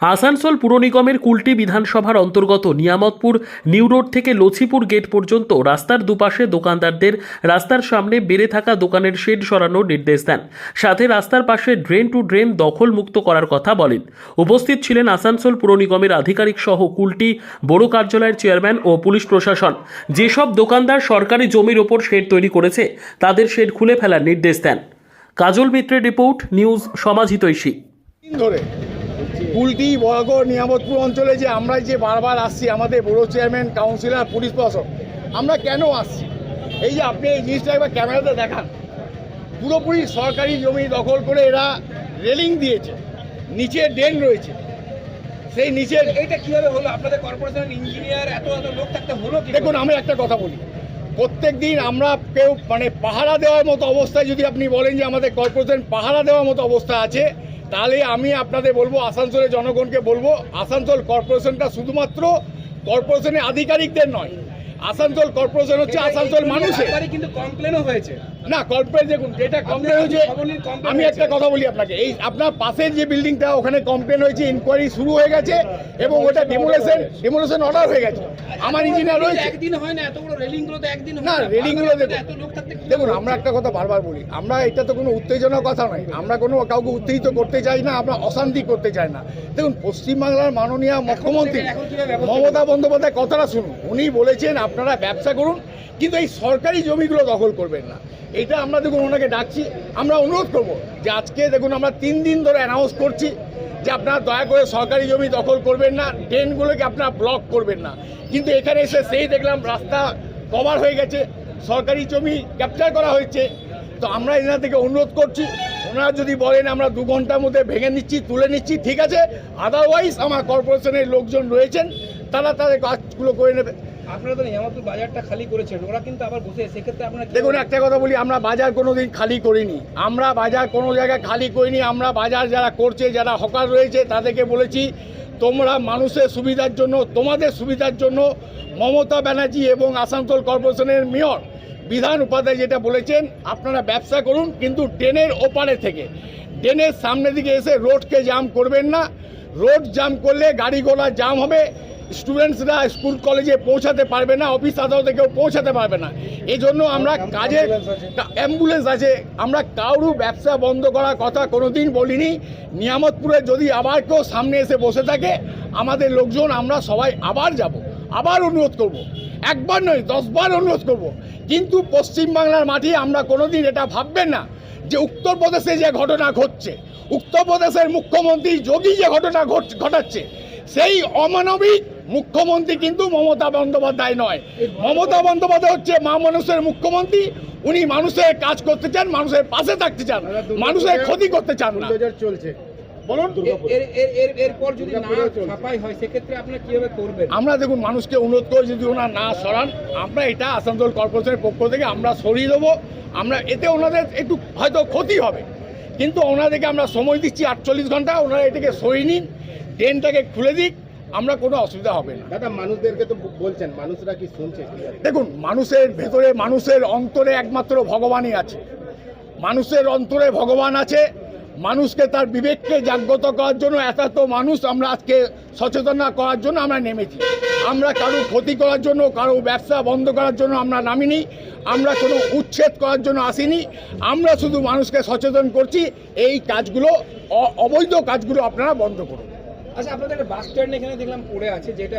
আসানসোল পুর নিগমের কুলটি বিধানসভার অন্তর্গত নিয়ামতপুর, নিউ রোড থেকে লছিপুর গেট পর্যন্ত রাস্তার দুপাশে দোকানদারদের রাস্তার সামনে বেড়ে থাকা দোকানের শেড সরানোর নির্দেশ দেন। সাথে রাস্তার পাশে ড্রেন টু ড্রেন দখল মুক্ত করার কথা বলেন। উপস্থিত ছিলেন আসানসোল পুর নিগমের আধিকারিক সহ কুলটি, বড় কার্যালয়ের চেয়ারম্যান ও পুলিশ প্রশাসন। যেসব দোকানদার সরকারি জমির ওপর শেড তৈরি করেছে, তাদের শেড খুলে ফেলার নির্দেশ দেন। কাজল মিত্রের রিপোর্ট, নিউজ সমাজহিতৈষী। দিন ধরে কুলটি বরাগড় নিয়ামতপুর অঞ্চলে যে আমরা যে বারবার আসছি আমাদের বড় চেয়ারম্যান কাউন্সিলর পুলিশ প্রশাসন আমরা কেন আসছি? এই যে আপনি এই জিনিসটা একবার ক্যামেরাতে দেখান। পুরোপুরি সরকারি জমি দখল করে এরা রেলিং দিয়েছে নিচে ড্রেন রয়েছে। সেই নিচের এইটা কীভাবে হলো? আপনাদের কর্পোরেশনের ইঞ্জিনিয়ার এত এত লোক থাকতে হলো দেখুন আমি একটা কথা বলি। প্রত্যেক দিন আমরা কেউ মানে পাহারা দেওয়ার মতো অবস্থায় যদি আপনি বলেন যে আমাদের কর্পোরেশন পাহারা দেওয়ার মতো অবস্থা আছে তাহলে আমি আপনাদের বলব আসানসোলের জনগণকে বলব আসানসোল কর্পোরেশনটা শুধুমাত্র কর্পোরেশনের আধিকারিকদের নয় আসানসোল কর্পোরেশন হচ্ছে আসানসোল মানুষের। কিন্তু কমপ্লেনও হয়েছে। না কর্পোরেট দেখুন যেটা কমপ্লেন হয়েছে আমি একটা কথা বলি আপনাকে। এই আপনার পাশের যে বিল্ডিংটা ওখানে কমপ্লেন হয়েছে ইনকোয়ারি শুরু হয়ে গেছে এবং ওটা ডেমোলেশন ডেমোলেশন অর্ডার হয়ে গেছে। আমার ইঞ্জিনিয়ার রয়েছে। একদিন হয় না এত বড় রেলিংগুলো তো একদিন না। রেলিংগুলো দেখুন। আমরা একটা কথা বারবার বলি আমরা এটা তো কোনো উত্তেজনার কথা নয়। আমরা কোনো কাউকে উত্তেজিত করতে চাই না আমরা অশান্তি করতে চাই না। দেখুন পশ্চিমবাংলার মাননীয় মুখ্যমন্ত্রী মমতা বন্দ্যোপাধ্যায় কথাটা শুনুন। উনি বলেছেন আপনারা ব্যবসা করুন, কিন্তু এই সরকারি জমিগুলো দখল করবেন না। এটা আমরা দেখুন ওনাকে ডাকছি, আমরা অনুরোধ করব যে আজকে দেখুন আমরা তিন দিন ধরে অ্যানাউন্স করছি যে আপনারা দয়া করে সরকারি জমি দখল করবেন না ট্রেনগুলোকে আপনারা ব্লক করবেন না। কিন্তু এখানে এসে সেই দেখলাম রাস্তা কভার হয়ে গেছে, সরকারি জমি ক্যাপচার করা হয়েছে। তো আমরা এনার থেকে অনুরোধ করছি, ওনারা যদি বলেন আমরা দু ঘণ্টার মধ্যে ভেঙে নিচ্ছি, তুলে নিচ্ছি, ঠিক আছে আদারওয়াইজ আমার কর্পোরেশনের লোকজন রয়েছেন, তারা তাদের কাজগুলো করে নেবে। আপনারা তো নিয়ামতপুর বাজারটা খালি করেছেন ওরা কিন্তু আবার বসে সেক্ষেত্রে আপনারা দেখুন একটা কথা বলি আমরা বাজার কোনো দিন খালি করিনি। আমরা বাজার কোনো জায়গায় খালি করিনি আমরা বাজার যারা করছে যারা হকার রয়েছে তাদেরকে বলেছি তোমরা মানুষের সুবিধার জন্য তোমাদের সুবিধার জন্য মমতা ব্যানার্জি এবং আসানসোল কর্পোরেশনের মেয়র বিধান উপাধ্যায় যেটা বলেছেন আপনারা ব্যবসা করুন কিন্তু ট্রেনের ওপারে থেকে। ট্রেনের সামনের দিকে এসে রোডকে জাম করবেন না। রোড জাম করলে গাড়ি ঘোড়া জাম হবে। স্টুডেন্টসরা স্কুল কলেজে পৌঁছাতে পারবে না অফিস আদালতে কেউ পৌঁছাতে পারবে না। এই জন্য আমরা কাজের অ্যাম্বুলেন্স আছে। আমরা কারু ব্যবসা বন্ধ করার কথা কোনোদিন বলিনি। নিয়ামতপুরে যদি আবার কেউ সামনে এসে বসে থাকে আমাদের লোকজন আমরা সবাই আবার যাব। আবার অনুরোধ করব। একবার নয় দশবার অনুরোধ করব। কিন্তু পশ্চিমবাংলার মাটি আমরা কোনোদিন এটা ভাববেন না যে উত্তরপ্রদেশে যে ঘটনা ঘটছে উত্তরপ্রদেশের মুখ্যমন্ত্রী যোগী যে ঘটনা ঘট- ঘটাচ্ছে সেই অমানবিক মুখ্যমন্ত্রী কিন্তু মমতা বন্দ্যোপাধ্যায় নয়। মমতা বন্দ্যোপাধ্যায় হচ্ছে মা মানুষের মুখ্যমন্ত্রী। উনি মানুষের কাজ করতে চান মানুষের পাশে থাকতে চান মানুষের ক্ষতি করতে চান না। চলছে। বলুন? এর- এর এর- এর এরপর যদি না ছাপাই হয় সেক্ষেত্রে আপনারা কীভাবে করবেন? আমরা দেখুন মানুষকে অনুরোধ করে যদি ওনার না সরান আমরা এটা আসানসোল কর্পোরেশনের পক্ষ থেকে আমরা সরিয়ে দেবো। আমরা এতে ওনাদের একটু হয়তো ক্ষতি হবে। কিন্তু ওনাদেরকে আমরা সময় দিচ্ছি আটচল্লিশ ঘণ্টা ওনারা এটাকে সরিয়ে নিন ট্রেনটাকে খুলে দিক আমরা কোনো অসুবিধা হবে না। দাদা মানুষদেরকে তো বলছেন মানুষরা কি শুনছে দেখুন মানুষের ভেতরে মানুষের অন্তরে একমাত্র ভগবানই আছে। মানুষের অন্তরে ভগবান আছে মানুষকে তার বিবেককে জাগ্রত করার জন্য এত মানুষ আমরা আজকে সচেতন করার জন্য আমরা নেমেছি। আমরা কারও ক্ষতি করার জন্য কারও ব্যবসা বন্ধ করার জন্য আমরা নামিনি আমরা কোনো উচ্ছেদ করার জন্য আসিনি। আমরা শুধু মানুষকে সচেতন করছি এই কাজগুলো অবৈধ কাজগুলো আপনারা বন্ধ করুন। আচ্ছা আপনাদের বাস স্ট্যান্ড এখানে দেখলাম পড়ে আছে যেটা